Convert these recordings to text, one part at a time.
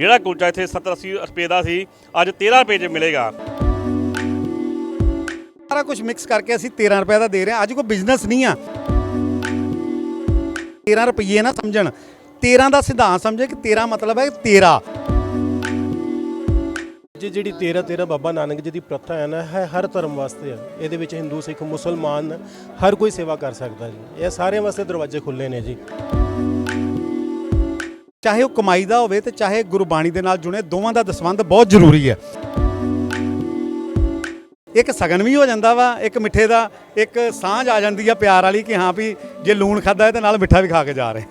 ਜਿਹੜਾ ਕੁਲਚਾ ਇੱਥੇ 70 80 ਰੁਪਏ ਦਾ ਸੀ ਅੱਜ 13 ਰੁਪਏ 'ਚ ਮਿਲੇਗਾ। ਸਾਰਾ ਕੁਝ ਮਿਕਸ ਕਰਕੇ ਅਸੀਂ 13 ਰੁਪਏ ਦਾ ਦੇ ਰਹੇ ਹਾਂ। ਅੱਜ ਕੋਈ ਬਿਜ਼ਨਸ ਨਹੀਂ ਆ। 13 ਰੁਪਏ ਨਾ ਸਮਝਣ। 13 ਦਾ ਸਿਧਾਂਤ ਸਮਝੇ ਕਿ 13 ਮਤਲਬ ਹੈ ਤੇਰਾ। ਜੀ ਜਿਹੜੀ 13 13 ਬਾਬਾ ਨਾਨਕ ਜੀ ਦੀ ਪ੍ਰਥਾ ਹੈ ਨਾ ਹੈ ਹਰ ਧਰਮ ਵਾਸਤੇ ਹੈ। ਇਹਦੇ ਵਿੱਚ ਹਿੰਦੂ ਸਿੱਖ ਮੁਸਲਮਾਨ ਹਰ ਕੋਈ ਸੇਵਾ ਕਰ ਸਕਦਾ ਜੀ। ਇਹ ਸਾਰਿਆਂ ਵਾਸਤੇ ਦਰਵਾਜ਼ੇ ਖੁੱਲੇ ਨੇ ਜੀ। ਚਾਹੇ ਉਹ ਕਮਾਈ ਦਾ ਹੋਵੇ ਤੇ ਚਾਹੇ ਗੁਰਬਾਣੀ ਦੇ ਨਾਲ ਜੁੜੇ, ਦੋਵਾਂ ਦਾ ਦਸਵੰਧ ਬਹੁਤ ਜ਼ਰੂਰੀ ਹੈ। ਇੱਕ ਸਗਨ ਵੀ ਹੋ ਜਾਂਦਾ ਵਾ, ਇੱਕ ਮਿੱਠੇ ਦਾ, ਇੱਕ ਸਾਂਝ ਆ ਜਾਂਦੀ ਆ ਪਿਆਰ ਵਾਲੀ ਕਿ ਹਾਂ ਵੀ ਜੇ ਲੂਣ ਖਾਦਾ ਹੈ ਤੇ ਨਾਲ ਮਿੱਠਾ ਵੀ ਖਾ ਕੇ ਜਾ ਰਹੇ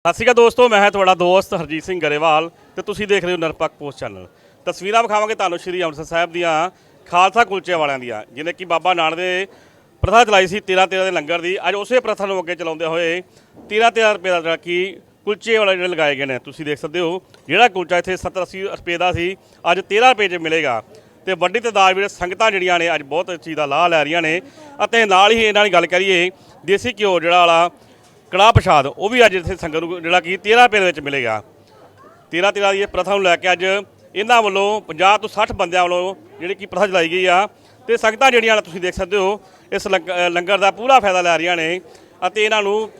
ਸਤਿ ਸ਼੍ਰੀ ਅਕਾਲ ਦੋਸਤੋ, ਮੈਂ ਹਾਂ ਤੁਹਾਡਾ ਦੋਸਤ ਹਰਜੀਤ ਸਿੰਘ ਗਰੇਵਾਲ ਤੇ ਤੁਸੀਂ ਦੇਖ ਰਹੇ ਹੋ ਨਿਰਪੱਖ ਪੋਸਟ ਚੈਨਲ। ਤਸਵੀਰਾਂ ਵਿਖਾਵਾਂਗੇ ਤੁਹਾਨੂੰ ਸ਼੍ਰੀ ਅੰਮ੍ਰਿਤਸਰ ਸਾਹਿਬ ਦੀਆਂ, ਖਾਲਸਾ ਕੁਲਚੇ ਵਾਲਿਆਂ ਦੀਆਂ ਜਿਹਨੇ ਕਿ ਬਾਬਾ ਨਾਨਕ ਦੇ ਪ੍ਰਥਾ ਚਲਾਈ ਸੀ 13 13 ਦੇ ਲੰਗਰ ਦੀ। ਅੱਜ ਉਸੇ ਪ੍ਰਥਾ ਨੂੰ ਅੱਗੇ ਚਲਾਉਂਦੇ ਹੋਏ 13 13 ਰੁਪਏ ਦਾ ਜਿਹੜਾ ਕਿ ਕੁਲਚੇ ਵਾਲੇ ਜਿਹੜੇ ਲਗਾਏ ਗਏ ਨੇ, ਤੁਸੀਂ ਦੇਖ ਸਕਦੇ ਹੋ, ਜਿਹੜਾ ਕੁਲਚਾ ਇੱਥੇ 70 80 ਰੁਪਏ ਦਾ ਸੀ, ਅੱਜ 13 ਰੁਪਏ 'ਚ ਮਿਲੇਗਾ। ਤੇ ਵੱਡੀ ਤਾਦਾਦ ਵਿੱਚ ਸੰਗਤਾਂ ਜਿਹੜੀਆਂ ਨੇ, ਅੱਜ ਬਹੁਤ ਚੀਜ਼ ਦਾ ਲਾਹ ਲੈ ਰਹੀਆਂ ਨੇ। ਅਤੇ ਨਾਲ ਹੀ ਇਹਨਾਂ ਦੀ ਗੱਲ ਕਰੀਏ, ਦੇਸੀ ਘਿਓ ਜਿਹੜਾ ਵਾਲਾ, ਕੜਾਹ ਪ੍ਰਸ਼ਾਦ, ਉਹ ਵੀ ਅੱਜ ਇੱਥੇ ਸੰਗਤ ਨੂੰ ਜਿਹੜਾ ਕਿ 13 ਰੁਪਏ ਦੇ ਵਿੱਚ ਮਿਲੇਗਾ। 13 13 ਦੀ ਇਹ ਪ੍ਰਥਾ ਨੂੰ ਲੈ ਕੇ ਅੱਜ ਇਹਨਾਂ ਵੱਲੋਂ 50 ਤੋਂ 60 ਬੰਦਿਆਂ ਵੱਲੋਂ ਜਿਹੜੀ ਕਿ ਪ੍ਰਥਾ ਚਲਾਈ ਗਈ ਆ। ਤੇ ਸੰਗਤਾਂ ਜਿਹੜੀਆਂ ਤੁਸੀਂ ਦੇਖ ਸਕਦੇ ਹੋ, ਇਸ ਲੰਗ- ਲੰਗਰ ਦਾ ਪੂਰਾ ਫਾਇਦਾ ਲੈ ਰਹੀਆਂ ਨੇ। ਅਤੇ ਇਹਨਾਂ ਨੂੰ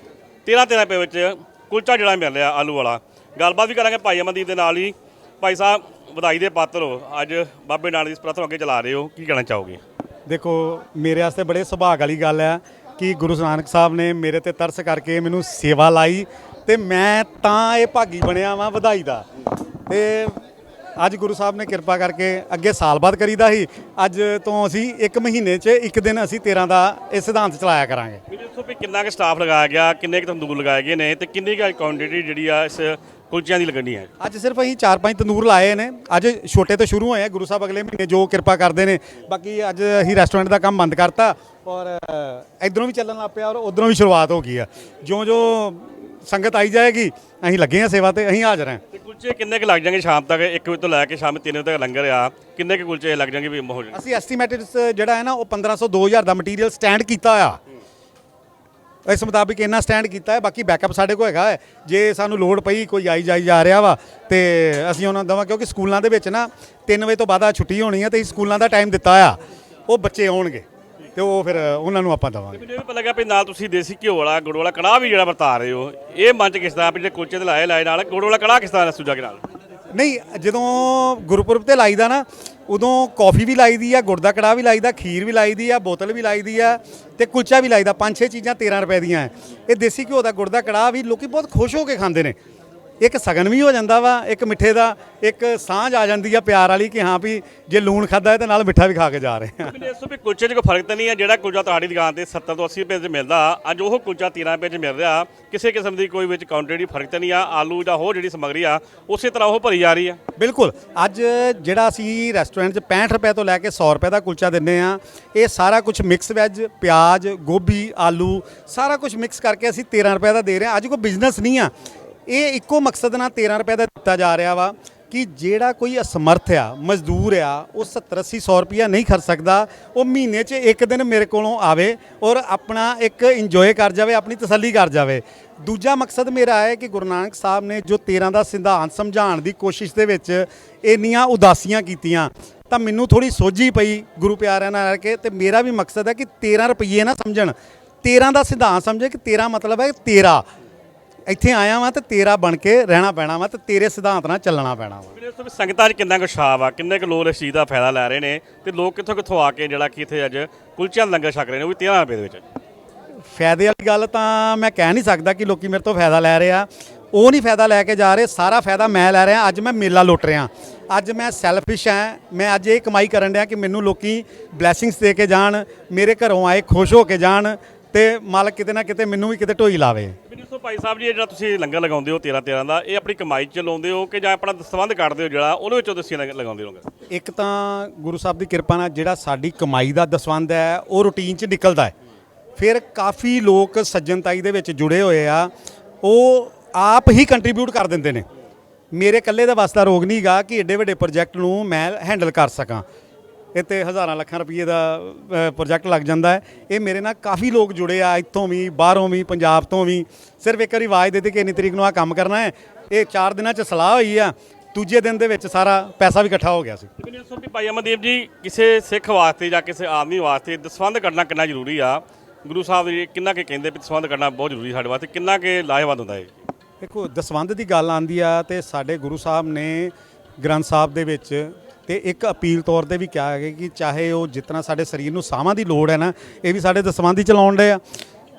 13 13 ਰੁਪਏ ਵਿੱਚ ਕੁਲਚਾ ਜਿਹੜਾ ਮਿਲ ਰਿਹਾ ਆਲੂ ਵਾਲਾ। ਗੱਲਬਾਤ ਵੀ ਕਰਾਂਗੇ ਭਾਈ ਅਮਨਦੀਪ ਦੇ ਨਾਲ ਹੀ। ਭਾਈ ਸਾਹਿਬ, ਵਧਾਈ ਦੇ ਪਾਤਰ ਹੋ। ਅੱਜ ਬਾਬੇ ਨਾਨਕ ਦੀ ਪ੍ਰਥਾ ਅੱਗੇ ਚਲਾ ਰਹੇ ਹੋ। ਕੀ ਕਹਿਣਾ ਚਾਹੋਗੇ? ਦੇਖੋ, ਮੇਰੇ ਵਾਸਤੇ ਬੜੇ ਸੁਭਾਗ ਵਾਲੀ ਗੱਲ ਹੈ ਕਿ ਗੁਰੂ ਨਾਨਕ ਸਾਹਿਬ ਨੇ ਮੇਰੇ ਤੇ ਤਰਸ ਕਰਕੇ ਮੈਨੂੰ ਸੇਵਾ ਲਾਈ ਤੇ ਮੈਂ ਤਾਂ ਇਹ ਭਾਗੀ ਬਣਿਆ ਵਾਂ ਵਧਾਈ ਦਾ। ਤੇ ਅੱਜ ਗੁਰੂ ਸਾਹਿਬ ਨੇ ਕਿਰਪਾ ਕਰਕੇ ਅੱਗੇ ਸਾਲ ਬਾਅਦ ਕਰੀਦਾ ਸੀ। ਅੱਜ ਤੋਂ ਅਸੀਂ ਇੱਕ ਮਹੀਨੇ 'ਚ ਇੱਕ ਦਿਨ ਅਸੀਂ 13 ਦਾ ਇਹ ਸਿਧਾਂਤ ਚਲਾਇਆ ਕਰਾਂਗੇ। ਵੀ ਦੱਸੋ ਵੀ ਕਿੰਨਾ ਕੁ ਸਟਾਫ ਲਗਾਇਆ ਗਿਆ ਕਿੰਨੇ ਕੁ ਤੰਦੂਰ ਲਗਾਏ ਗਏ ਨੇ ਤੇ ਕਿੰਨੀ ਕੁ ਕੁਆਂਟੀਟੀ ਜਿਹੜੀ ਆ ਇਸ ਕੁਲਚਿਆਂ ਦੀ ਲੱਗਣੀ ਹੈ? ਅੱਜ ਸਿਰਫ ਅਸੀਂ 4-5 ਤੰਦੂਰ ਲਾਏ ਨੇ। ਅੱਜ ਛੋਟੇ ਤੋਂ ਸ਼ੁਰੂ ਹੋਏ ਆ ਗੁਰੂ ਸਾਹਿਬ ਅਗਲੇ ਮਹੀਨੇ ਜੋ ਕਿਰਪਾ ਕਰਦੇ ਨੇ। ਬਾਕੀ ਅੱਜ ਅਸੀਂ ਰੈਸਟੋਰੈਂਟ ਦਾ ਕੰਮ ਬੰਦ ਕਰਤਾ ਔਰ ਇਧਰੋਂ ਵੀ ਚੱਲਣ ਲੱਗ ਪਿਆ ਔਰ ਉਧਰੋਂ ਵੀ ਸ਼ੁਰੂਆਤ ਹੋ ਗਈ ਆ। ਜਿਉਂ ਜੋ ਸੰਗਤ ਆਈ ਜਾਏਗੀ ਅਸੀਂ ਲੱਗੇ ਆ ਸੇਵਾ ਤੇ ਅਸੀਂ ਹਾਜ਼ਰ ਹਾਂ। ਤੇ ਕੁਲਚੇ ਕਿੰਨੇ ਕੁ ਲੱਗ ਜਾਣਗੇ ਸ਼ਾਮ ਤੱਕ? 1 ਵਜੇ ਤੋਂ ਲੈ ਕੇ ਸ਼ਾਮ 3 ਵਜੇ ਤੱਕ ਲੰਗਰ ਆ। ਕਿੰਨੇ ਕੁ ਕੁਲਚੇ ਲੱਗ ਜਾਣਗੇ ਵੀ ਹੋ ਜਾਣਗੇ? ਅਸੀਂ ਐਸਟੀਮੇਟਡ ਜਿਹੜਾ ਹੈ ਨਾ, ਉਹ 1500 2000 ਦਾ ਮਟੀਰੀਅਲ ਸਟੈਂਡ ਕੀਤਾ ਆ। ਇਸ ਮੁਤਾਬਿਕ ਇੰਨਾ ਸਟੈਂਡ ਕੀਤਾ ਹੈ, ਬਾਕੀ ਬੈਕਅਪ ਸਾਡੇ ਕੋਲ ਹੈਗਾ ਹੈ। ਜੇ ਸਾਨੂੰ ਲੋਡ ਪਈ, ਕੋਈ ਆਈ ਜਾਈ ਜਾ ਰਿਹਾ ਵਾ, ਤੇ ਅਸੀਂ ਉਹਨਾਂ ਨੂੰ ਦਵਾਂ, ਕਿਉਂਕਿ ਸਕੂਲਾਂ ਦੇ ਵਿੱਚ ਨਾ 3 ਵਜੇ ਤੋਂ ਬਾਅਦ ਛੁੱਟੀ ਹੋਣੀ ਹੈ ਤੇ ਅਸੀਂ ਸਕੂਲਾਂ ਦਾ ਟਾਈਮ ਦਿੱਤਾ ਆ। ਉਹ ਬੱਚੇ ਆਉਣਗੇ। ਤੇ ਉਹ ਫਿਰ ਉਹਨਾਂ ਨੂੰ ਆਪਾਂ ਦਵਾਂਗੇ। ਮੈਨੂੰ ਇਹ ਵੀ ਪਤਾ ਲੱਗਾ ਵੀ ਨਾਲ ਤੁਸੀਂ ਦੇਸੀ ਘਿਓ ਵਾਲਾ ਗੁੜ ਵਾਲਾ ਕੜਾਹ ਵੀ ਜਿਹੜਾ ਵਰਤਾ ਰਹੇ ਹੋ। ਇਹ ਮਨ ਚ ਕਿਸ ਤਰ੍ਹਾਂ ਵੀ ਜਿਹੜੇ ਕੁਲਚੇ ਤੇ ਲਾਏ ਲਾਏ ਨਾਲ ਗੁੜ ਵਾਲਾ ਕੜਾਹ ਕਿਸ ਤਰ੍ਹਾਂ ਸੁਜਾ ਕੇ ਨਾਲ? ਨਹੀਂ ਜਦੋਂ ਗੁਰਪੁਰਬ ਤੇ ਲਾਈਦਾ ਨਾ ਉਦੋਂ ਕਾਫੀ ਵੀ ਲਾਈਦੀ ਆ ਗੁੜ ਦਾ ਕੜਾਹ ਵੀ ਲਾਈਦਾ ਖੀਰ ਵੀ ਲਾਈਦੀ ਆ ਬੋਤਲ ਵੀ ਲਾਈਦੀ ਆ ਤੇ ਕੁਲਚਾ ਵੀ ਲਾਈਦਾ। ਪੰਜ ਛੇ ਚੀਜ਼ਾਂ 13 ਰੁਪਏ ਦੀਆਂ ਇਹ ਦੇਸੀ ਘਿਓ ਦਾ ਗੁੜ ਦਾ ਕੜਾਹ ਵੀ ਲੋਕੀ ਬਹੁਤ ਖੁਸ਼ ਹੋ ਕੇ ਖਾਂਦੇ ਨੇ। ਇੱਕ ਸਗਨ ਵੀ ਹੋ ਜਾਂਦਾ ਵਾ ਇੱਕ ਮਿੱਠੇ ਦਾ ਇੱਕ ਸਾਂਝ ਆ ਜਾਂਦੀ ਆ ਪਿਆਰ ਵਾਲੀ ਕਿ ਹਾਂ ਵੀ ਜੇ ਲੂਣ ਖਾਦਾ ਹੈ ਤੇ ਨਾਲ ਮਿੱਠਾ ਵੀ ਖਾ ਕੇ ਜਾ ਰਹੇ ਹਾਂ ਮੈਨੂੰ ਇਸ ਤੋਂ ਵੀ ਕੁਲਚੇ 'ਚ ਕੋਈ ਫ਼ਰਕ ਤਾਂ ਨਹੀਂ ਹੈ ਜਿਹੜਾ ਕੁਲਚਾ ਤੁਹਾਡੀ ਦੁਕਾਨ ਤੇ 70 ਤੋਂ 80 ਰੁਪਏ 'ਚ ਮਿਲਦਾ ਅੱਜ ਉਹ ਕੁਲਚਾ 13 ਰੁਪਏ 'ਚ ਮਿਲ ਰਿਹਾ ਕਿਸੇ ਕਿਸਮ ਦੀ ਕੋਈ ਵਿੱਚ ਕੁਆਂਟੀਟੀ ਫ਼ਰਕ ਤਾਂ ਨਹੀਂ ਆ ਆਲੂ ਜਾਂ ਹੋਰ ਜਿਹੜੀ ਸਮੱਗਰੀ ਆ ਉਸੇ ਤਰ੍ਹਾਂ ਉਹ ਭਰੀ ਜਾ ਰਹੀ ਆ। ਬਿਲਕੁਲ ਅੱਜ ਜਿਹੜਾ ਅਸੀਂ ਰੈਸਟੋਰੈਂਟ 'ਚ 65 ਰੁਪਏ ਤੋਂ ਲੈ ਕੇ 100 ਰੁਪਏ ਦਾ ਕੁਲਚਾ ਦਿੰਨੇ ਆ ਇਹ ਸਾਰਾ ਕੁਝ ਮਿਕਸ ਵੈਜ ਪਿਆਜ਼ ਗੋਭੀ ਆਲੂ ਸਾਰਾ ਕੁਝ ਮਿਕਸ ਕਰਕੇ ਅਸੀਂ 13 ਰੁਪਏ ਦਾ ਦੇ ਰਹੇ ਹਾਂ ਅੱਜ ਕੋਈ ਬਿਜ਼ਨਸ ਨਹੀਂ ਆ। ਇਹ ਇੱਕੋ ਮਕਸਦ ਨਾਲ 13 ਰੁਪਏ ਦਾ ਦਿੱਤਾ ਜਾ ਰਿਹਾ ਵਾ ਕਿ ਜਿਹੜਾ ਕੋਈ ਅਸਮਰਥ ਆ, ਮਜ਼ਦੂਰ ਆ, ਉਹ 70 80 100 ਰੁਪਿਆ ਨਹੀਂ ਖਰਚ ਸਕਦਾ, ਉਹ ਮਹੀਨੇ 'ਚ ਇੱਕ ਦਿਨ ਮੇਰੇ ਕੋਲੋਂ ਆਵੇ ਔਰ ਆਪਣਾ ਇੱਕ ਇੰਜੋਏ ਕਰ ਜਾਵੇ, ਆਪਣੀ ਤਸੱਲੀ ਕਰ ਜਾਵੇ। ਦੂਜਾ ਮਕਸਦ ਮੇਰਾ ਹੈ ਕਿ ਗੁਰੂ ਨਾਨਕ ਸਾਹਿਬ ਨੇ ਜੋ 13 ਦਾ ਸਿਧਾਂਤ ਸਮਝਾਉਣ ਦੀ ਕੋਸ਼ਿਸ਼ ਦੇ ਵਿੱਚ ਇੰਨੀਆਂ ਉਦਾਸੀਆਂ ਕੀਤੀਆਂ, ਤਾਂ ਮੈਨੂੰ ਥੋੜੀ ਸੋਝੀ ਪਈ ਗੁਰੂ ਪਿਆਰਿਆਂ ਨਾਲ ਰਲ ਕੇ ਤੇ ਮੇਰਾ ਵੀ ਮਕਸਦ ਹੈ ਕਿ 13 ਰੁਪਏ ਨਾ ਸਮਝਣ। 13 ਦਾ ਸਿਧਾਂਤ ਸਮਝੇ ਕਿ 13 ਮਤਲਬ ਹੈ ਤੇਰਾ। ਇੱਥੇ ਆਇਆ ਵਾਂ ਤੇ ਤੇਰਾ ਬਣ ਕੇ ਰਹਿਣਾ ਪੈਣਾ ਵਾ ਤੇ ਤੇਰੇ ਸਿਧਾਂਤ ਨਾਲ ਚੱਲਣਾ ਪੈਣਾ ਵਾ। ਤੋਂ ਵੀ ਸੰਗਤਾਂ 'ਚ ਕਿੰਨਾ ਕੁ ਉਤਸ਼ਾਹ ਆ ਕਿੰਨੇ ਕੁ ਲੋਕ ਇਸ ਚੀਜ਼ ਦਾ ਫਾਇਦਾ ਲੈ ਰਹੇ ਨੇ ਤੇ ਲੋਕ ਕਿੱਥੋਂ ਕਿੱਥੋਂ ਆ ਕੇ ਜਿਹੜਾ ਕਿ ਇੱਥੇ ਅੱਜ ਕੁਲਚਿਆਂ ਦਾ ਲੰਗਰ ਛਕ ਰਹੇ ਨੇ ਉਹ ਵੀ 13 ਰੁਪਏ ਦੇ ਵਿੱਚ। ਫਾਇਦੇ ਵਾਲੀ ਗੱਲ ਤਾਂ ਮੈਂ ਕਹਿ ਨਹੀਂ ਸਕਦਾ ਕਿ ਲੋਕੀ ਮੇਰੇ ਤੋਂ ਫਾਇਦਾ ਲੈ ਰਹੇ ਆ। ਉਹ ਨਹੀਂ ਫਾਇਦਾ ਲੈ ਕੇ ਜਾ ਰਹੇ ਸਾਰਾ ਫਾਇਦਾ ਮੈਂ ਲੈ ਰਿਹਾ ਅੱਜ ਮੈਂ ਮੇਲਾ ਲੁੱਟ ਰਿਹਾ। ਅੱਜ ਮੈਂ ਸੈਲਫਿਸ਼ ਹਾਂ ਮੈਂ ਅੱਜ ਇਹ ਕਮਾਈ ਕਰਨ ਰਿਹਾ ਕਿ ਮੈਨੂੰ ਲੋਕੀ ਬਲੇਸਿੰਗਸ ਦੇ ਕੇ ਜਾਣ ਮੇਰੇ ਘਰੋਂ ਆਏ ਖੁਸ਼ ਹੋ ਕੇ ਜਾਣ ਤੇ ਮਾਲਕ ਕਿਤੇ ਨਾ ਕਿਤੇ ਮੈਨੂੰ ਵੀ ਕਿਤੇ ਢੋਈ ਲਾਵੇ। ਮੈਨੂੰ ਦੱਸੋ ਭਾਈ ਸਾਹਿਬ ਜੀ ਇਹ ਜਿਹੜਾ ਤੁਸੀਂ ਲੰਗਰ ਲਗਾਉਂਦੇ ਹੋ 13 13 ਦਾ ਇਹ ਆਪਣੀ ਕਮਾਈ 'ਚ ਲਾਉਂਦੇ ਹੋ ਕਿ ਜਾਂ ਆਪਣਾ ਦਸਵੰਧ ਕੱਢਦੇ ਹੋ ਜਿਹੜਾ ਉਹਦੇ ਵਿੱਚੋਂ ਤੁਸੀਂ ਲੰਗਰ ਲਗਾਉਂਦੇ ਹੋਗੇ ਇੱਕ ਤਾਂ ਗੁਰੂ ਸਾਹਿਬ ਦੀ ਕਿਰਪਾ ਨਾਲ ਜਿਹੜਾ ਸਾਡੀ ਕਮਾਈ ਦਾ ਦਸਵੰਧ ਹੈ ਉਹ ਰੂਟੀਨ 'ਚ ਨਿਕਲਦਾ ਹੈ। ਫਿਰ ਕਾਫੀ ਲੋਕ ਸੱਜਣਤਾਈ ਦੇ ਵਿੱਚ ਜੁੜੇ ਹੋਏ ਆ ਉਹ ਆਪ ਹੀ ਕੰਟਰੀਬਿਊਟ ਕਰ ਦਿੰਦੇ ਨੇ। ਮੇਰੇ ਇਕੱਲੇ ਦਾ ਵਾਸਤਾ ਰੋਗ ਨਹੀਂਗਾ ਕਿ ਏਡੇ ਵੱਡੇ ਪ੍ਰੋਜੈਕਟ ਨੂੰ ਮੈਂ ਹੈਂਡਲ ਕਰ ਸਕਾਂ। ਤੇ ਹਜ਼ਾਰਾਂ ਲੱਖਾਂ ਰੁਪਏ ਦਾ ਪ੍ਰੋਜੈਕਟ ਲੱਗ ਜਾਂਦਾ ਹੈ। ਇਹ ਮੇਰੇ ਨਾਲ ਕਾਫੀ ਲੋਕ ਜੁੜੇ ਆ ਇੱਥੋਂ ਵੀ ਬਾਹਰੋਂ ਵੀ ਪੰਜਾਬ ਤੋਂ ਵੀ। ਸਿਰਫ ਇੱਕ ਵਾਰੀ ਆਵਾਜ਼ ਦੇ ਦੇ ਕਿ ਇੰਨੀ ਤਰੀਕ ਨੂੰ ਆ ਕੰਮ ਕਰਨਾ ਹੈ। ਇਹ 4 ਦਿਨਾਂ 'ਚ ਸਲਾਹ ਹੋਈ ਆ। ਦੂਜੇ ਦਿਨ ਦੇ ਵਿੱਚ ਸਾਰਾ ਪੈਸਾ ਵੀ ਇਕੱਠਾ ਹੋ ਗਿਆ ਸੀ। ਮੈਨੂੰ ਦੱਸੋ ਵੀ ਭਾਈ ਅਮਨਦੀਪ ਜੀ ਕਿਸੇ ਸਿੱਖ ਵਾਸਤੇ ਜਾਂ ਕਿਸੇ ਆਦਮੀ ਵਾਸਤੇ ਦਸਵੰਧ ਕਰਨਾ ਕਿੰਨਾ ਜ਼ਰੂਰੀ ਆ? ਗੁਰੂ ਸਾਹਿਬ ਜੀ ਕਿੰਨਾ ਕੇ ਕਹਿੰਦੇ ਵੀ ਦਸਵੰਧ ਕਰਨਾ ਬਹੁਤ ਜ਼ਰੂਰੀ ਸਾਡੇ ਵਾਸਤੇ ਕਿੰਨਾ ਕੇ ਲਾਹੇਵੰਦ ਹੁੰਦਾ ਹੈ ਦੇਖੋ ਦਸਵੰਧ ਦੀ ਗੱਲ ਆਂਦੀ ਆ ਤੇ ਸਾਡੇ ਗੁਰੂ ਸਾਹਿਬ ਨੇ ਗ੍ਰੰਥ ਸਾਹਿਬ ਦੇ ਵਿੱਚ ਤੇ ਇੱਕ ਅਪੀਲ ਤੌਰ ਤੇ ਵੀ ਕਿਹਾ ਹੈ ਕਿ ਚਾਹੇ ਉਹ ਜਿਤਨਾ ਸਾਡੇ ਸਰੀਰ ਨੂੰ ਸਾਹਾਂ ਦੀ ਲੋੜ ਹੈ ਨਾ, ਇਹ ਵੀ ਸਾਡੇ ਦਸਵੰਧ ਹੀ ਚਲਾਉਣ ਦੇ ਆ।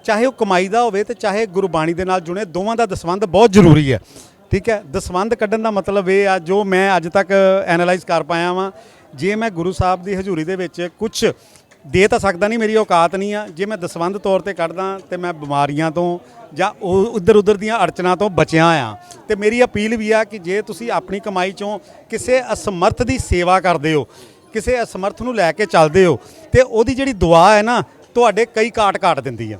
ਚਾਹੇ ਉਹ ਕਮਾਈ ਦਾ ਹੋਵੇ ਤੇ ਚਾਹੇ ਗੁਰਬਾਣੀ ਦੇ ਨਾਲ ਜੁੜੇ, ਦੋਵਾਂ ਦਾ ਦਸਵੰਧ ਬਹੁਤ ਜ਼ਰੂਰੀ ਹੈ। ਠੀਕ ਹੈ? ਦਸਵੰਧ ਕੱਢਣ ਦਾ ਮਤਲਬ ਇਹ ਆ, ਜੋ ਮੈਂ ਅੱਜ ਤੱਕ ਐਨਾਲਾਈਜ਼ ਕਰ ਪਾਇਆ ਵਾਂ, ਜੇ ਮੈਂ ਗੁਰੂ ਸਾਹਿਬ ਦੀ ਹਜ਼ੂਰੀ ਦੇ ਵਿੱਚ ਕੁਝ ਦੇ ਤਾਂ ਸਕਦਾ ਨਹੀਂ, ਮੇਰੀ ਔਕਾਤ ਨਹੀਂ ਆ। ਜੇ ਮੈਂ ਦਸਵੰਧ ਤੌਰ ਤੇ ਕੱਢਦਾ ਤੇ ਮੈਂ ਬਿਮਾਰੀਆਂ ਤੋਂ ਜਾਂ ਉਹ ਇੱਧਰ ਉੱਧਰ ਦੀਆਂ ਅੜਚਨਾਂ ਤੋਂ ਬਚਿਆ ਆ। ਤੇ ਮੇਰੀ ਅਪੀਲ ਵੀ ਆ ਕਿ ਜੇ ਤੁਸੀਂ ਆਪਣੀ ਕਮਾਈ ਚੋਂ ਕਿਸੇ ਅਸਮਰਥ ਦੀ ਸੇਵਾ ਕਰਦੇ ਹੋ, ਕਿਸੇ ਅਸਮਰਥ ਨੂੰ ਲੈ ਕੇ ਚੱਲਦੇ ਹੋ, ਤੇ ਉਹਦੀ ਜਿਹੜੀ ਦੁਆ ਹੈ ਨਾ, ਤੁਹਾਡੇ ਕਈ ਕਾਟ ਕਾਟ ਦਿੰਦੀ ਆ।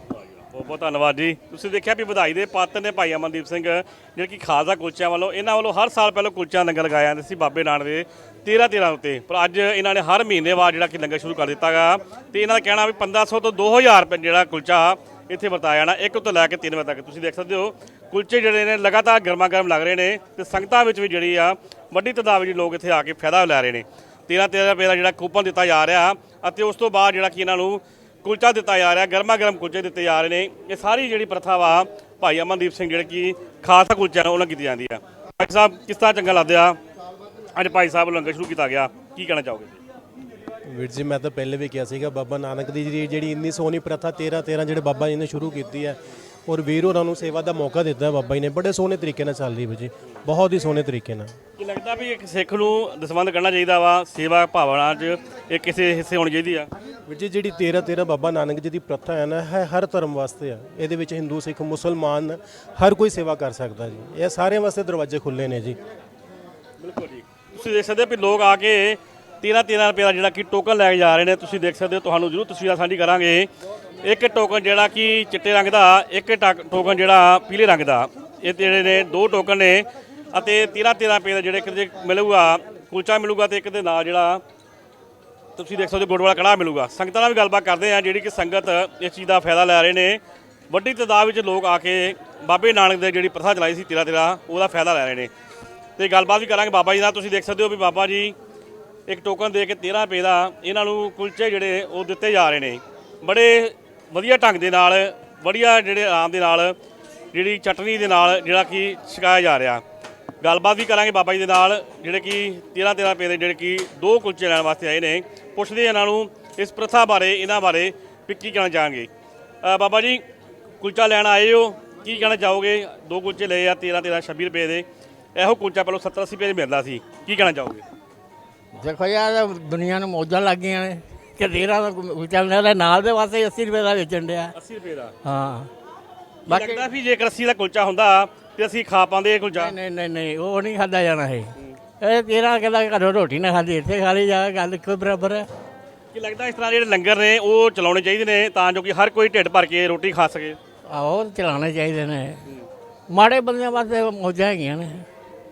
ਬਹੁਤ ਬਹੁਤ ਧੰਨਵਾਦ ਜੀ। ਤੁਸੀਂ ਦੇਖਿਆ ਵੀ ਵਧਾਈ ਦੇ ਪਾਤਰ ਨੇ ਭਾਈ ਅਮਨਦੀਪ ਸਿੰਘ, ਜਿਹੜੇ ਕਿ ਖਾਲਸਾ ਕੁਲਚਿਆਂ ਵੱਲੋਂ, ਇਹਨਾਂ ਵੱਲੋਂ ਹਰ ਸਾਲ ਪਹਿਲਾਂ ਕੁਲਚਾ ਲੰਗਰ ਲਗਾਇਆ ਜਾਂਦੇ ਸੀ, ਬਾਬੇ ਨਾਨਕ ਦੇ 13 13 ਉੱਤੇ। ਪਰ ਅੱਜ ਇਹਨਾਂ ਨੇ ਹਰ ਮਹੀਨੇ ਬਾਅਦ ਜਿਹੜਾ ਕਿ ਲੰਗਰ ਸ਼ੁਰੂ ਕਰ ਦਿੱਤਾਗਾ ਤੇ ਇਹਨਾਂ ਦਾ ਕਹਿਣਾ ਵੀ 1500 ਤੋਂ 2000 ਰੁਪਏ ਜਿਹੜਾ ਕੁਲਚਾ ਇੱਥੇ ਵਰਤਾਇਆ ਜਾਣਾ। ਇੱਕ ਤੋਂ ਲੈ ਕੇ 3 ਵਜੇ ਤੱਕ। ਤੁਸੀਂ ਦੇਖ ਸਕਦੇ ਹੋ, ਕੁਲਚੇ ਜਿਹੜੇ ਨੇ ਲਗਾਤਾਰ ਗਰਮਾ ਗਰਮ ਲੱਗ ਰਹੇ ਨੇ ਤੇ ਸੰਗਤਾਂ ਵਿੱਚ ਵੀ ਜਿਹੜੀ ਆ, ਵੱਡੀ ਤਾਦਾਦ ਵਿੱਚ ਲੋਕ ਇੱਥੇ ਆ ਕੇ ਫਾਇਦਾ ਲੈ ਰਹੇ ਨੇ। 13 13 ਰੁਪਏ ਦਾ ਜਿਹੜਾ ਕੂਪਨ ਦਿੱਤਾ ਜਾ ਰਿਹਾ ਅਤੇ ਉਸ ਤੋਂ ਬਾਅਦ ਜਿਹੜਾ ਕਿ ਇਹਨਾਂ ਨੂੰ ਕੁਲਚਾ ਦਿੱਤਾ ਜਾ ਰਿਹਾ ਗਰਮਾ ਗਰਮ ਕੁਲਚੇ ਦਿੱਤੇ ਜਾ ਰਹੇ ਨੇ। ਇਹ ਸਾਰੀ ਜਿਹੜੀ ਪ੍ਰਥਾ ਵਾ ਭਾਈ ਅਮਨਦੀਪ ਸਿੰਘ ਜਿਹੜੇ ਕਿ ਖਾਲਸਾ ਕੁਲਚਾ ਉਹਨਾਂ ਕੀਤੀ ਜਾਂਦੀ ਆ। ਭਾਈ ਸਾਹਿਬ, ਕਿਸ ਤਰ੍ਹਾਂ ਚੰਗਾ ਲੱਗਦਾ? ਅੱਜ ਭਾਈ ਸਾਹਿਬ ਲੰਗਰ ਸ਼ੁਰੂ ਕੀਤਾ ਗਿਆ ਕੀ ਕਹਿਣਾ ਚਾਹੋਗੇ? ਵੀਰ ਜੀ ਮੈਂ ਤਾਂ ਪਹਿਲੇ ਵੀ ਕਿਹਾ ਸੀਗਾ ਬਾਬਾ ਨਾਨਕ ਦੀ ਜਿਹੜੀ ਜਿਹੜੀ ਇੰਨੀ ਸੋਹਣੀ ਪ੍ਰਥਾ 13 13 ਜਿਹੜੇ ਬਾਬਾ ਜੀ ਨੇ ਸ਼ੁਰੂ ਕੀਤੀ ਹੈ ਔਰ ਵੀਰ ਹੋਰਾਂ ਨੂੰ ਸੇਵਾ ਦਾ ਮੌਕਾ ਦਿੱਤਾ ਹੈ ਬਾਬਾ ਜੀ ਨੇ ਬੜੇ ਸੋਹਣੇ ਤਰੀਕੇ ਨਾਲ ਚੱਲ ਰਹੀ ਵੀਰ ਜੀ ਬਹੁਤ ਹੀ ਸੋਹਣੇ ਤਰੀਕੇ ਨਾਲ। ਕੀ ਲੱਗਦਾ ਵੀ ਇੱਕ ਸਿੱਖ ਨੂੰ ਦਸਵੰਧ ਕਰਨਾ ਚਾਹੀਦਾ ਵਾ ਸੇਵਾ ਭਾਵਨਾ 'ਚ ਇਹ ਕਿਸੇ ਹਿੱਸੇ ਹੋਣੀ ਚਾਹੀਦੀ ਆ? ਵੀਰ ਜੀ ਜਿਹੜੀ 13 13 ਬਾਬਾ ਨਾਨਕ ਜੀ ਦੀ ਪ੍ਰਥਾ ਹੈ ਨਾ ਹੈ ਹਰ ਧਰਮ ਵਾਸਤੇ ਆ ਇਹਦੇ ਵਿੱਚ ਹਿੰਦੂ ਸਿੱਖ ਮੁਸਲਮਾਨ ਹਰ ਕੋਈ ਸੇਵਾ ਕਰ ਸਕਦਾ ਜੀ ਇਹ ਸਾਰਿਆਂ ਵਾਸਤੇ ਦਰਵਾਜ਼ੇ ਖੁੱਲੇ ਨੇ ਜੀ। ਬਿਲਕੁਲ ਜੀ। ਤੁਸੀਂ ਦੇਖ ਸਕਦੇ ਹੋ ਵੀ ਲੋਕ ਆ ਕੇ 13 13 ਰੁਪਏ ਦਾ ਜਿਹੜਾ ਕਿ ਟੋਕਨ ਲੈ ਕੇ ਜਾ ਰਹੇ ਨੇ। ਤੁਸੀਂ ਦੇਖ ਸਕਦੇ ਹੋ, ਤੁਹਾਨੂੰ ਜ਼ਰੂਰ ਤਸਵੀਰਾਂ ਸਾਂਝੀ ਕਰਾਂਗੇ। ਇੱਕ ਟੋਕਨ ਜਿਹੜਾ ਕਿ ਚਿੱਟੇ ਰੰਗ ਦਾ, ਇੱਕ ਟਾ- ਟੋਕਨ ਜਿਹੜਾ ਪੀਲੇ ਰੰਗ ਦਾ। ਇਹ ਜਿਹੜੇ ਨੇ ਦੋ ਟੋਕਨ ਨੇ ਅਤੇ 13 13 ਰੁਪਏ ਦਾ ਜਿਹੜੇ ਕਿਤੇ ਮਿਲੂਗਾ, ਕੁਲਚਾ ਮਿਲੂਗਾ ਤੇ ਇੱਕ ਦੇ ਨਾਲ ਜਿਹੜਾ ਤੁਸੀਂ ਦੇਖ ਸਕਦੇ ਹੋ ਗੁੜ ਵਾਲਾ ਕੜਾਹ ਮਿਲੂਗਾ। ਸੰਗਤਾਂ ਨਾਲ ਵੀ ਗੱਲਬਾਤ ਕਰਦੇ ਆ ਜਿਹੜੀ ਕਿ ਸੰਗਤ ਇਸ ਚੀਜ਼ ਦਾ ਫਾਇਦਾ ਲੈ ਰਹੇ ਨੇ। ਵੱਡੀ ਤਾਦਾਦ ਵਿੱਚ ਲੋਕ ਆ ਕੇ ਬਾਬੇ ਨਾਨਕ ਦੇ ਜਿਹੜੀ ਪ੍ਰਥਾ ਚਲਾਈ ਸੀ ਤੇਰਾ ਤੇਰਾ, ਉਹਦਾ ਫਾਇਦਾ ਲੈ ਰਹੇ ਨੇ। ਤੇ ਗੱਲਬਾਤ ਵੀ ਕਰਾਂਗੇ। ਬਾਬਾ ਜੀ ਨਾਲ ਤੁਸੀਂ ਦੇਖ ਸਕਦੇ ਹੋ ਵੀ ਬਾਬਾ ਜੀ ਇੱਕ ਟੋਕਨ ਦੇ ਕੇ 13 ਰੁਪਏ ਦਾ ਇਹਨਾਂ ਨੂੰ ਕੁਲਚੇ ਜਿਹੜੇ ਉਹ ਦਿੱਤੇ ਜਾ ਰਹੇ ਨੇ। ਬੜੇ ਵਧੀਆ ਢੰਗ ਦੇ ਨਾਲ, ਵਧੀਆ ਜਿਹੜੇ ਆਰਾਮ ਦੇ ਨਾਲ, ਜਿਹੜੀ ਚਟਨੀ ਦੇ ਨਾਲ ਜਿਹੜਾ ਕਿ ਛਕਾਇਆ ਜਾ ਰਿਹਾ। ਗੱਲਬਾਤ ਵੀ ਕਰਾਂਗੇ ਬਾਬਾ ਜੀ ਦੇ ਨਾਲ, ਜਿਹੜੇ ਕਿ 13 13 ਰੁਪਏ ਦੇ ਜਿਹੜੇ ਕਿ ਦੋ ਕੁਲਚੇ ਲੈਣ ਵਾਸਤੇ ਆਏ ਨੇ। ਪੁੱਛਦੇ ਇਹਨਾਂ ਨੂੰ ਇਸ ਪ੍ਰਥਾ ਬਾਰੇ, ਇਹਨਾਂ ਬਾਰੇ ਵੀ ਕੀ ਕਹਿਣਾ ਚਾਹਾਂਗੇ। ਬਾਬਾ ਜੀ, ਕੁਲਚਾ ਲੈਣ ਆਏ ਹੋ, ਕੀ ਕਹਿਣਾ ਚਾਹੋਗੇ? ਦੋ ਕੁਲਚੇ ਲਏ ਆ 13 13 26 ਰੁਪਏ ਦੇ। ਇਹੋ ਕੁਲਚਾ ਪਹਿਲਾਂ 70 80 ਰੁਪਏ ਦੇ ਮਿਲਦਾ ਸੀ। ਕੀ ਕਹਿਣਾ ਚਾਹੋਗੇ? ਦੇਖੋ ਯਾਰ ਦੁਨੀਆ ਨੂੰ ਮੌਜਾਂ ਲੱਗ ਗਈਆਂ ਨੇ। ਕਿ ਦੇਰਾ ਦਾ ਚੱਲਣ ਦਾ ਨਾਲ ਦੇ ਵਾਸਤੇ 80 ਰੁਪਏ ਦਾ ਵੇਚਣ ਡਿਆ। 80 ਰੁਪਏ ਦਾ? ਹਾਂ। ਬਾਕੀ ਲੱਗਦਾ ਵੀ ਜੇਕਰ 80 ਦਾ ਕੁਲਚਾ ਹੁੰਦਾ ਤੇ ਅਸੀਂ ਖਾ ਪਾਉਂਦੇ ਇਹ ਕੁਲਚਾ ਨਹੀਂ ਨਹੀਂ ਨਹੀਂ ਉਹ ਨਹੀਂ ਖਾਦਾ ਜਾਣਾ ਇਹ। ਇਹ ਤੇਰਾ ਕਹਿੰਦਾ ਘਰੋਂ ਰੋਟੀ ਨਾ ਖਾਦੀ ਇੱਥੇ ਖਾ ਲਈ ਜਾ ਗੱਲ ਇੱਕੋ ਬਰਾਬਰ ਹੈ। ਕੀ ਲੱਗਦਾ ਇਸ ਤਰ੍ਹਾਂ ਜਿਹੜੇ ਲੰਗਰ ਨੇ ਉਹ ਚਲਾਉਣੇ ਚਾਹੀਦੇ ਨੇ ਤਾਂ ਜੋ ਕਿ ਹਰ ਕੋਈ ਢਿੱਡ ਭਰ ਕੇ ਰੋਟੀ ਖਾ ਸਕੇ? ਆਹੋ ਚਲਾਉਣੇ ਚਾਹੀਦੇ ਨੇ। ਮਾੜੇ ਬੰਦਿਆਂ ਵਾਸਤੇ ਮੌਜਾਂ ਹੈਗੀਆਂ ਨੇ।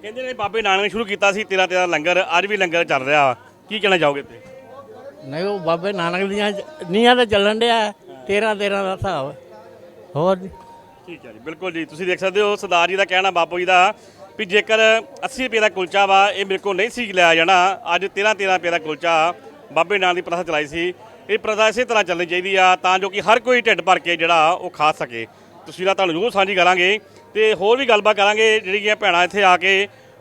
ਕਹਿੰਦੇ ਨੇ ਬਾਬੇ ਨਾਨਕ ਨੇ ਸ਼ੁਰੂ ਕੀਤਾ ਸੀ ਤੇਰਾ ਤੇਰਾ ਲੰਗਰ ਅੱਜ ਵੀ ਲੰਗਰ ਚੱਲ ਰਿਹਾ। ਕੀ ਕਹਿਣਾ ਚਾਹੋਗੇ ਤੇ ਨਹੀਂ ਉਹ ਬਾਬੇ ਨਾਨਕ ਦੀਆਂ ਨੀਆਂ ਤੇ ਚੱਲਣ ਡਿਆ 13 13 ਦਾ ਹਿਸਾਬ। ਹੋਰ ਜੀ? ਠੀਕ ਹੈ ਜੀ ਬਿਲਕੁਲ ਜੀ। ਤੁਸੀਂ ਦੇਖ ਸਕਦੇ ਹੋ ਸਰਦਾਰ ਜੀ ਦਾ ਕਹਿਣਾ ਬਾਪੂ ਜੀ ਦਾ ਵੀ ਜੇਕਰ 80 ਰੁਪਏ ਦਾ ਕੁਲਚਾ ਵਾ ਇਹ ਮੇਰੇ ਕੋਲ ਨਹੀਂ ਸੀ ਲਿਆ ਜਾਣਾ ਅੱਜ 13 13 ਰੁਪਏ ਦਾ ਕੁਲਚਾ ਬਾਬੇ ਨਾਨਕ ਦੀ ਪ੍ਰਥਾ ਚਲਾਈ ਸੀ। ਇਹ ਪ੍ਰਥਾ ਇਸੇ ਤਰ੍ਹਾਂ ਚੱਲਣੀ ਚਾਹੀਦੀ ਆ ਤਾਂ ਜੋ ਕਿ ਹਰ ਕੋਈ ਢਿੱਡ ਭਰ ਕੇ ਜਿਹੜਾ ਉਹ ਖਾ ਸਕੇ। ਤਸਵੀਰਾਂ ਤੁਹਾਨੂੰ ਜ਼ਰੂਰ ਸਾਂਝੀ ਕਰਾਂਗੇ। ਤੇ ਹੋਰ ਵੀ ਗੱਲਬਾਤ ਕਰਾਂਗੇ ਜਿਹੜੀਆਂ ਭੈਣਾਂ ਇੱਥੇ ਆ ਕੇ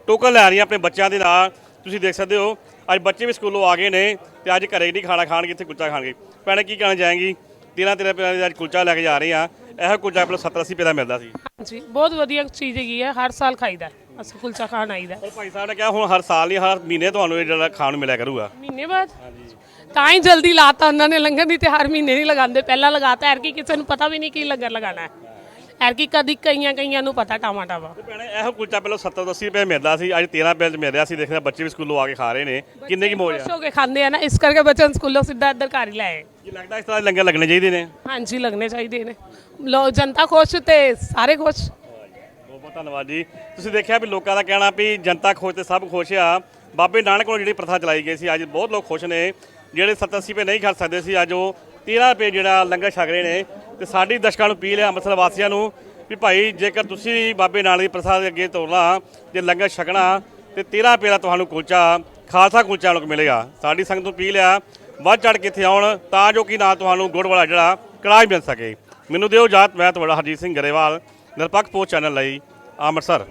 ਟੋਕਨ ਲੈ ਰਹੀਆਂ ਆਪਣੇ ਬੱਚਿਆਂ ਦੇ ਨਾਲ। ਤੁਸੀਂ ਦੇਖ ਸਕਦੇ ਹੋ ਅੱਜ ਬੱਚੇ ਵੀ ਸਕੂਲੋਂ ਆ ਗਏ ਨੇ ਤੇ ਅੱਜ ਘਰੇ ਨਹੀਂ ਖਾਣਾ ਖਾਣਗੇ ਇੱਥੇ ਕੁਲਚਾ ਖਾਣਗੇ। ਭੈਣੇ ਕੀ ਕਹਿਣਾ ਚਾहेंगी 13 13 ਰੁਪਏ ਦਾ ਅੱਜ ਕੁਲਚਾ ਲੈ ਕੇ ਜਾ ਰਹੇ ਆ। ਇਹ ਕੁਲਚਾ ਪਹਿਲਾਂ 70 80 ਰੁਪਏ ਦਾ ਮਿਲਦਾ ਸੀ। ਜੀ ਬਹੁਤ ਵਧੀਆ ਚੀਜ਼ ਹੈਗੀ ਹੈ ਹਰ ਸਾਲ ਖਾਈਦਾ ਅਸੀਂ ਕੁਲਚਾ ਖਾਣ ਆਈਦਾ। ਪਰ ਭਾਈ ਸਾਹਿਬ ਨੇ ਕਿਹਾ ਹੁਣ ਹਰ ਸਾਲ ਨਹੀਂ ਹਰ ਮਹੀਨੇ ਤੁਹਾਨੂੰ ਇਹ ਜਿਹੜਾ ਖਾਣ ਨੂੰ ਮਿਲਿਆ ਕਰੂਗਾ। ਮਹੀਨੇ ਬਾਅਦ? ਤਾਂ ਹੀ ਜਲਦੀ ਲਾਤਾ ਉਹਨਾਂ ਨੇ ਲੰਗਰ ਨਹੀਂ ਤੇ ਹਰ ਮਹੀਨੇ ਨਹੀਂ ਲਗਾਉਂਦੇ। ਪਹਿਲਾਂ ਲਗਾਤਾ ਐਰ ਕੀ ਕਿਸੇ ਨੂੰ ਪਤਾ ਵੀ ਨਹੀਂ ਕੀ ਲੰਗਰ ਲਗਾਣਾ ਹੈ। ਐਰ ਕੀ ਕਦੀ ਕਈਆਂ ਕਈਆਂ ਨੂੰ ਪਤਾ ਟਾਮਾ ਵਾ ਤੇ ਭੈਣੇ ਇਹੋ ਕੁਲਚਾ ਪਹਿਲਾਂ 70 80 ਰੁਪਏ ਮਿਲਦਾ ਸੀ ਅੱਜ 13 ਰੁਪਏ ਚ ਮਿਲ ਰਿਹਾ ਸੀ ਦੇਖਦੇ ਹਾਂ ਬੱਚੇ ਵੀ ਸਕੂਲੋਂ ਆ ਕੇ ਖਾ ਰਹੇ ਨੇ। ਕਿੰਨੇ ਕੀ ਮੋਜ ਖੁਸ਼ ਆ? ਹੋ ਕੇ ਖਾਂਦੇ ਆ ਨਾ ਇਸ ਕਰਕੇ ਬੱਚਿਆਂ ਨੂੰ ਸਕੂਲੋਂ ਸਿੱਧਾ ਇੱਧਰ ਘਰ ਹੀ ਲਾਏ ਕੀ ਲੱਗਦਾ ਇਸ ਤਰ੍ਹਾਂ ਲੰਗਰ ਲੱਗਣੇ ਚਾਹੀਦੇ ਨੇ? ਹਾਂਜੀ ਲੱਗਣੇ ਚਾਹੀਦੇ ਨੇ। ਲੋ ਜਨਤਾ ਖੁਸ਼ ਤੇ ਸਾਰੇ ਖੁਸ਼। ਬਹੁਤ ਬਹੁਤ ਧੰਨਵਾਦ ਜੀ। ਤੁਸੀਂ ਦੇਖਿਆ ਵੀ ਲੋਕਾਂ ਦਾ ਕਹਿਣਾ ਵੀ ਜਨਤਾ ਖੁਸ਼ ਤੇ ਸਭ ਖੁਸ਼ ਆ। ਬਾਬੇ ਨਾਨਕ ਕੋਲ ਜਿਹੜੀ ਪ੍ਰਥਾ ਚਲਾਈ ਗਈ ਸੀ ਅੱਜ ਬਹੁਤ ਲੋਕ ਖੁਸ਼ ਨੇ। ਜਿਹੜੇ 70 80 ਰੁਪਏ ਨਹੀਂ ਖਾ ਸਕਦੇ ਸੀ ਅੱਜ ਉਹ 13 ਰੁਪਏ ਜਿਹੜਾ ਲੰਗਰ ਛਕ ਰਹੇ ਨੇ ਤੇ ਸਾਡੀ ਦਰਸ਼ਕਾਂ ਨੂੰ ਅਪੀਲ ਹੈ ਅੰਮ੍ਰਿਤਸਰ ਵਾਸੀਆਂ ਨੂੰ ਵੀ ਭਾਈ ਜੇਕਰ ਤੁਸੀਂ ਬਾਬੇ ਨਾਨਕ ਦੀ ਪ੍ਰਸਾਦ ਦੇ ਅੱਗੇ ਤੋਰਨਾ, ਜੇ ਲੰਗਰ ਛਕਣਾ, ਤੇ 13 ਰੁਪਏ ਦਾ ਤੁਹਾਨੂੰ ਕੁਲਚਾ ਖਾਲਸਾ ਕੁਲਚਾ ਲੋਕ ਮਿਲੇਗਾ। ਸਾਡੀ ਸੰਗਤ ਨੂੰ ਅਪੀਲ ਆ ਵੱਧ ਚੜ ਕੇ ਇੱਥੇ ਆਉਣ ਤਾਂ ਜੋ ਕਿ ਨਾ ਤੁਹਾਨੂੰ ਗੁੜ ਵਾਲਾ ਜਿਹੜਾ ਕੜਾਹ ਮਿਲ ਸਕੇ। ਮੈਨੂੰ ਦਿਓ ਇਜਾਜ਼ਤ, ਮੈਂ ਤੁਹਾਡਾ ਹਰਜੀਤ ਸਿੰਘ ਗਰੇਵਾਲ, ਨਿਰਪੱਖ ਪੋਸਟ ਚੈਨਲ ਲਈ ਅੰਮ੍ਰਿਤਸਰ।